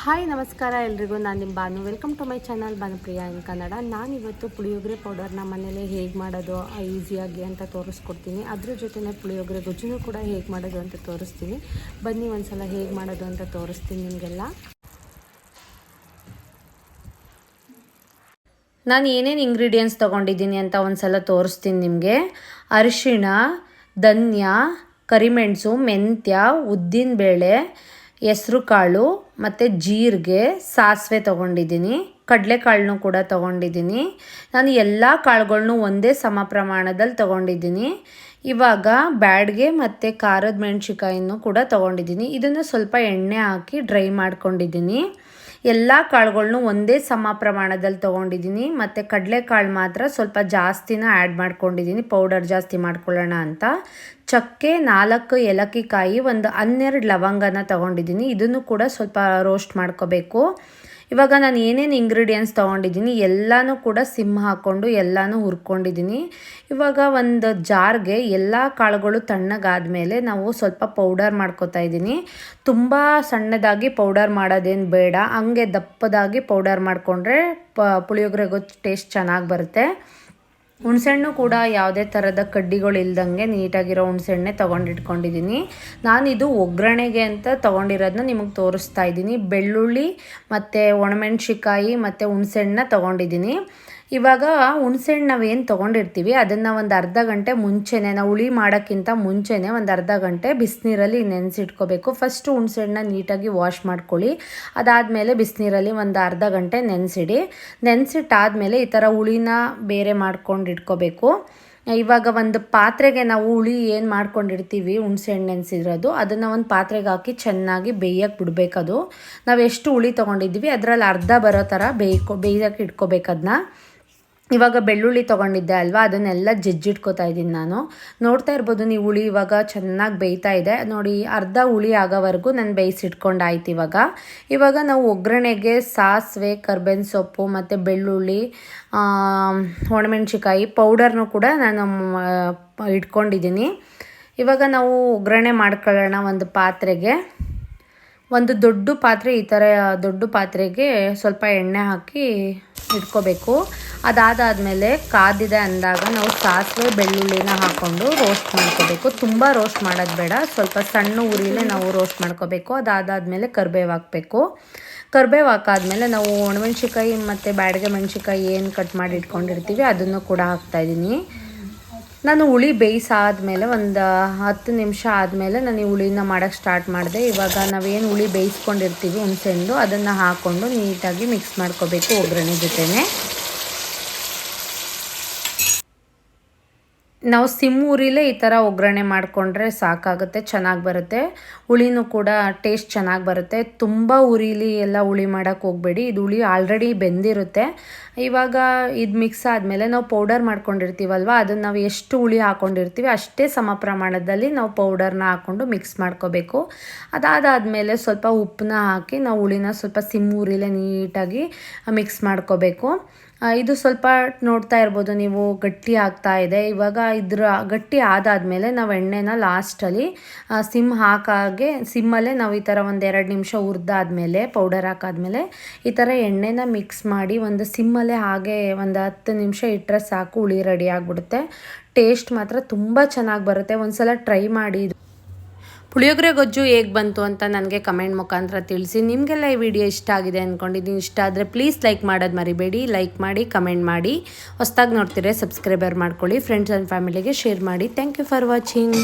Hi, ನಮಸ್ಕಾರ ಎಲ್ರಿಗೂ. ನಾನು ನಿಮ್ಮ Banu. Welcome to my channel Banupriya in Kannada. ನಾನಿವತ್ತು ಪುಳಿಯೋಗರೆ ಪೌಡರ್ನ ಮನೇಲಿ ಹೇಗೆ ಮಾಡೋದು ಈಸಿಯಾಗಿ ಅಂತ ತೋರಿಸ್ಕೊಡ್ತೀನಿ. ಅದ್ರ ಜೊತೆನೇ ಪುಳಿಯೋಗರೆ ಗೊಜ್ಜುನು ಕೂಡ ಹೇಗೆ ಮಾಡೋದು ಅಂತ ತೋರಿಸ್ತೀನಿ. ಬನ್ನಿ ಒಂದ್ಸಲ ಹೇಗೆ ಮಾಡೋದು ಅಂತ ತೋರಿಸ್ತೀನಿ ನಿಮಗೆಲ್ಲ. ನಾನು ಏನೇನು ಇಂಗ್ರೀಡಿಯೆಂಟ್ಸ್ ತೊಗೊಂಡಿದ್ದೀನಿ ಅಂತ ಒಂದ್ಸಲ ತೋರಿಸ್ತೀನಿ ನಿಮಗೆ. ಅರಿಶಿಣ, ಧನ್ಯ, ಕರಿಮೆಣಸು, ಮೆಂತ್ಯ, ಉದ್ದಿನಬೇಳೆ ಹೆಸ್ರು ಕಾಳು ಮತ್ತು ಜೀರಿಗೆ ಸಾಸಿವೆ ತೊಗೊಂಡಿದ್ದೀನಿ, ಕಡಲೆಕಾಳನ್ನು ಕೂಡ ತೊಗೊಂಡಿದ್ದೀನಿ. ನಾನು ಎಲ್ಲ ಕಾಳುಗಳನ್ನು ಒಂದೇ ಸಮ ಪ್ರಮಾಣದಲ್ಲಿ ತೊಗೊಂಡಿದ್ದೀನಿ. ಇವಾಗ ಬ್ಯಾಡ್ಗೆ ಮತ್ತು ಖಾರದ ಮೆಣಸಿಕಾಯನ್ನು ಕೂಡ ತೊಗೊಂಡಿದ್ದೀನಿ. ಇದನ್ನು ಸ್ವಲ್ಪ ಎಣ್ಣೆ ಹಾಕಿ ಡ್ರೈ ಮಾಡ್ಕೊಂಡಿದ್ದೀನಿ. ಎಲ್ಲ ಕಾಳುಗಳನ್ನು ಒಂದೇ ಸಮ ಪ್ರಮಾಣದಲ್ಲಿ ತೊಗೊಂಡಿದ್ದೀನಿ. ಮತ್ತು ಕಡಲೆಕಾಳು ಮಾತ್ರ ಸ್ವಲ್ಪ ಜಾಸ್ತಿನ ಆ್ಯಡ್ ಮಾಡ್ಕೊಂಡಿದ್ದೀನಿ. ಪೌಡರ್ ಜಾಸ್ತಿ ಮಾಡ್ಕೊಳ್ಳೋಣ ಅಂತ. ಚಕ್ಕೆ, ನಾಲ್ಕು ಏಲಕ್ಕಿಕಾಯಿ, ಒಂದು ಹನ್ನೆರಡು ಲವಂಗನ ತೊಗೊಂಡಿದ್ದೀನಿ. ಇದನ್ನು ಕೂಡ ಸ್ವಲ್ಪ ರೋಸ್ಟ್ ಮಾಡ್ಕೋಬೇಕು. ಇವಾಗ ನಾನು ಏನೇನು ಇಂಗ್ರೀಡಿಯೆಂಟ್ಸ್ ತೊಗೊಂಡಿದ್ದೀನಿ, ಎಲ್ಲನೂ ಕೂಡ ಸಿಮ್ ಹಾಕ್ಕೊಂಡು ಎಲ್ಲನೂ ಹುರ್ಕೊಂಡಿದ್ದೀನಿ. ಇವಾಗ ಒಂದು ಜಾರ್ಗೆ ಎಲ್ಲ ಕಾಳುಗಳು ತಣ್ಣಗಾದಮೇಲೆ ನಾವು ಸ್ವಲ್ಪ ಪೌಡರ್ ಮಾಡ್ಕೋತಾ ಇದ್ದೀನಿ. ತುಂಬ ಸಣ್ಣದಾಗಿ ಪೌಡರ್ ಮಾಡೋದೇನು ಬೇಡ. ಹಂಗೆ ದಪ್ಪದಾಗಿ ಪೌಡರ್ ಮಾಡಿಕೊಂಡ್ರೆ ಪ ಪುಳಿಯೋಗರೆಗೂ ಟೇಸ್ಟ್ ಚೆನ್ನಾಗಿ ಬರುತ್ತೆ. ಹುಣಸೆಹಣ್ಣು ಕೂಡ ಯಾವುದೇ ಥರದ ಕಡ್ಡಿಗಳು ಇಲ್ದಂಗೆ ನೀಟಾಗಿರೋ ಹುಣಸೆಹಣ್ಣೆ ತೊಗೊಂಡಿಟ್ಕೊಂಡಿದ್ದೀನಿ. ನಾನಿದು ಒಗ್ಗರಣೆಗೆ ಅಂತ ತೊಗೊಂಡಿರೋದನ್ನ ನಿಮಗೆ ತೋರಿಸ್ತಾ ಇದ್ದೀನಿ. ಬೆಳ್ಳುಳ್ಳಿ ಮತ್ತು ಒಣಮೆಣ್ಸಿಕಾಯಿ ಮತ್ತು ಹುಣಸೆಹಣ್ಣನ್ನ ತೊಗೊಂಡಿದ್ದೀನಿ. ಇವಾಗ ನಾವು ಏನು ತೊಗೊಂಡಿರ್ತೀವಿ, ಅದನ್ನು ಒಂದು ಅರ್ಧ ಗಂಟೆ ಮುಂಚೆನೇ, ನಾವು ಹುಳಿ ಮಾಡೋಕ್ಕಿಂತ ಮುಂಚೆನೇ ಒಂದು ಅರ್ಧ ಗಂಟೆ ಬಿಸಿನೀರಲ್ಲಿ ನೆನೆಸಿಟ್ಕೋಬೇಕು. ಫಸ್ಟು ಹುಣಸೆಹಣ್ಣನ್ನ ನೀಟಾಗಿ ವಾಶ್ ಮಾಡ್ಕೊಳ್ಳಿ. ಅದಾದಮೇಲೆ ಬಿಸಿನೀರಲ್ಲಿ ಒಂದು ಅರ್ಧ ಗಂಟೆ ನೆನೆಸಿಡಿ. ನೆನೆಸಿಟ್ಟಾದಮೇಲೆ ಈ ಥರ ಹುಳಿನ ಬೇರೆ ಮಾಡ್ಕೊಂಡು ಇಟ್ಕೋಬೇಕು ಇವಾಗ ಒಂದು ಪಾತ್ರೆಗೆ ನಾವು ಹುಳಿ ಏನು ಮಾಡ್ಕೊಂಡಿರ್ತೀವಿ, ಹುಣಸೆಹಣ್ಣು ನೆನೆಸಿರೋದು, ಅದನ್ನು ಒಂದು ಪಾತ್ರೆಗೆ ಹಾಕಿ ಚೆನ್ನಾಗಿ ಬೇಯಕ್ಕೆ ಬಿಡಬೇಕದು ನಾವು ಎಷ್ಟು ಹುಳಿ ತೊಗೊಂಡಿದ್ದೀವಿ, ಅದರಲ್ಲಿ ಅರ್ಧ ಬರೋ ಥರ ಬೇಯ್ಕೊ ಬೇಯಕ್ಕೆ ಇಟ್ಕೋಬೇಕು ಅದನ್ನ ಇವಾಗ ಬೆಳ್ಳುಳ್ಳಿ ತೊಗೊಂಡಿದ್ದೆ ಅಲ್ವಾ? ಅದನ್ನೆಲ್ಲ ಜಜ್ಜಿಟ್ಕೋತಾ ಇದ್ದೀನಿ ನಾನು. ನೋಡ್ತಾ ಇರ್ಬೋದು, ನೀವು ಹುಳಿ ಇವಾಗ ಚೆನ್ನಾಗಿ ಬೇಯ್ತಾ ಇದೆ. ನೋಡಿ, ಅರ್ಧ ಹುಳಿ ಆಗೋವರೆಗೂ ನಾನು ಬೇಯಿಸಿಟ್ಕೊಂಡಾಯ್ತು ಇವಾಗ. ಇವಾಗ ನಾವು ಒಗ್ಗರಣೆಗೆ ಸಾಸಿವೆ, ಕರ್ಬೇವಿನ ಸೊಪ್ಪು ಮತ್ತು ಬೆಳ್ಳುಳ್ಳಿ ಒಣಮೆಣ್ಸಿಕಾಯಿ ಪೌಡರ್ನು ಕೂಡ ನಾನು ಇಟ್ಕೊಂಡಿದ್ದೀನಿ. ಇವಾಗ ನಾವು ಒಗ್ಗರಣೆ ಮಾಡ್ಕೊಳ್ಳೋಣ ಒಂದು ಪಾತ್ರೆಗೆ. ಒಂದು ದೊಡ್ಡ ಪಾತ್ರೆ, ಈ ಥರ ದೊಡ್ಡ ಪಾತ್ರೆಗೆ ಸ್ವಲ್ಪ ಎಣ್ಣೆ ಹಾಕಿ ಇಟ್ಕೋಬೇಕು. ಅದಾದಾದಮೇಲೆ ಕಾದಿದೆ ಅಂದಾಗ ನಾವು ಸಾಸಿವೆ, ಬೆಳ್ಳುಳ್ಳಿನ ಹಾಕ್ಕೊಂಡು ರೋಸ್ಟ್ ಮಾಡ್ಕೋಬೇಕು. ತುಂಬ ರೋಸ್ಟ್ ಮಾಡೋದು ಬೇಡ, ಸ್ವಲ್ಪ ಸಣ್ಣ ಉರಿಲೇ ನಾವು ರೋಸ್ಟ್ ಮಾಡ್ಕೋಬೇಕು. ಅದಾದಾದಮೇಲೆ ಕರ್ಬೇವು ಹಾಕಬೇಕು. ಕರ್ಬೇವು ಹಾಕಾದ್ಮೇಲೆ ನಾವು ಒಣಮೆಣ್ಸಿಕಾಯಿ ಮತ್ತು ಬ್ಯಾಡಿಗೆ ಮೆಣ್ಸಿಕಾಯಿ ಏನು ಕಟ್ ಮಾಡಿ ಇಟ್ಕೊಂಡಿರ್ತೀವಿ, ಅದನ್ನು ಕೂಡ ಹಾಕ್ತಾಯಿದ್ದೀನಿ ನಾನು ಹುಳಿ ಬೇಯಿಸಾದ್ಮೇಲೆ ಒಂದು ಹತ್ತು ನಿಮಿಷ ಆದಮೇಲೆ ನಾನು ಈ ಹುಳಿನ ಮಾಡೋಕ್ಕೆ ಸ್ಟಾರ್ಟ್ ಮಾಡಿದೆ. ಇವಾಗ ನಾವೇನು ಹುಳಿ ಬೇಯಿಸ್ಕೊಂಡಿರ್ತೀವಿ ಹುಣಸೆಂದು, ಅದನ್ನು ಹಾಕ್ಕೊಂಡು ನೀಟಾಗಿ ಮಿಕ್ಸ್ ಮಾಡ್ಕೋಬೇಕು ಒಗ್ಗರಣೆ ಜೊತೆನೇ. ನಾವು ಸಿಮ್ ಊರಿಲೇ ಈ ಥರ ಒಗ್ಗರಣೆ ಮಾಡಿಕೊಂಡ್ರೆ ಸಾಕಾಗುತ್ತೆ, ಚೆನ್ನಾಗಿ ಬರುತ್ತೆ. ಹುಳಿನೂ ಕೂಡ ಟೇಸ್ಟ್ ಚೆನ್ನಾಗಿ ಬರುತ್ತೆ. ತುಂಬ ಉರಿಲಿ ಎಲ್ಲ ಹುಳಿ ಮಾಡೋಕ್ಕೆ ಹೋಗಬೇಡಿ. ಇದು ಹುಳಿ ಆಲ್ರೆಡಿ ಬೆಂದಿರುತ್ತೆ. ಇವಾಗ ಇದು ಮಿಕ್ಸ್ ಆದಮೇಲೆ ನಾವು ಪೌಡರ್ ಮಾಡ್ಕೊಂಡಿರ್ತೀವಲ್ವ, ಅದನ್ನು ನಾವು ಎಷ್ಟು ಹುಳಿ ಹಾಕ್ಕೊಂಡಿರ್ತೀವಿ ಅಷ್ಟೇ ಸಮ ಪ್ರಮಾಣದಲ್ಲಿ ನಾವು ಪೌಡರ್ನ ಹಾಕ್ಕೊಂಡು ಮಿಕ್ಸ್ ಮಾಡ್ಕೋಬೇಕು. ಅದಾದಾದಮೇಲೆ ಸ್ವಲ್ಪ ಉಪ್ಪನ್ನ ಹಾಕಿ ನಾವು ಹುಳಿನ ಸ್ವಲ್ಪ ಸಿಮ್ ಊರಿಲೇ ನೀಟಾಗಿ ಮಿಕ್ಸ್ ಮಾಡ್ಕೋಬೇಕು. ಇದು ಸ್ವಲ್ಪ ನೋಡ್ತಾ ಇರ್ಬೋದು, ನೀವು ಗಟ್ಟಿ ಆಗ್ತಾ ಇದೆ. ಇವಾಗ ಇದ್ರ ಗಟ್ಟಿ ಆದಾದಮೇಲೆ ನಾವು ಎಣ್ಣೆನ ಲಾಸ್ಟಲ್ಲಿ ಸಿಮ್ ಹಾಕಾಗೆ ಸಿಮ್ಮಲ್ಲೇ ನಾವು ಈ ಥರ ಒಂದು ಎರಡು ನಿಮಿಷ ಹುರಿದಾದ್ಮೇಲೆ ಪೌಡರ್ ಹಾಕಾದ್ಮೇಲೆ ಈ ಥರ ಎಣ್ಣೆನ ಮಿಕ್ಸ್ ಮಾಡಿ ಒಂದು ಸಿಮ್ಮಲ್ಲೇ ಹಾಗೆ ಒಂದು ಹತ್ತು ನಿಮಿಷ ಇಟ್ಟರೆ ಸಾಕು, ಹುಳಿ ರೆಡಿ ಆಗಿಬಿಡುತ್ತೆ. ಟೇಸ್ಟ್ ಮಾತ್ರ ತುಂಬ ಚೆನ್ನಾಗಿ ಬರುತ್ತೆ. ಒಂದು ಸಲ ಟ್ರೈ ಮಾಡಿ ಪುಳಿಯೋಗರೆ ಗೊಜ್ಜು ಹೇಗೆ ಬಂತು ಅಂತ ನನಗೆ ಕಮೆಂಟ್ ಮುಖಾಂತರ ತಿಳಿಸಿ. ನಿಮಗೆಲ್ಲ ಈ ವಿಡಿಯೋ ಇಷ್ಟ ಆಗಿದೆ ಅಂದ್ಕೊಂಡಿದ್ದೀನಿ ಇಷ್ಟ ಆದರೆ ಪ್ಲೀಸ್ ಲೈಕ್ ಮಾಡೋದು ಮರಿಬೇಡಿ. ಲೈಕ್ ಮಾಡಿ ಕಮೆಂಟ್ ಮಾಡಿ. ಹೊಸ್ದಾಗಿ ನೋಡ್ತೀರಾ ಸಬ್ಸ್ಕ್ರೈಬರ್ ಮಾಡ್ಕೊಳ್ಳಿ. ಫ್ರೆಂಡ್ಸ್ ಆ್ಯಂಡ್ ಫ್ಯಾಮಿಲಿಗೆ ಶೇರ್ ಮಾಡಿ. Thank you for watching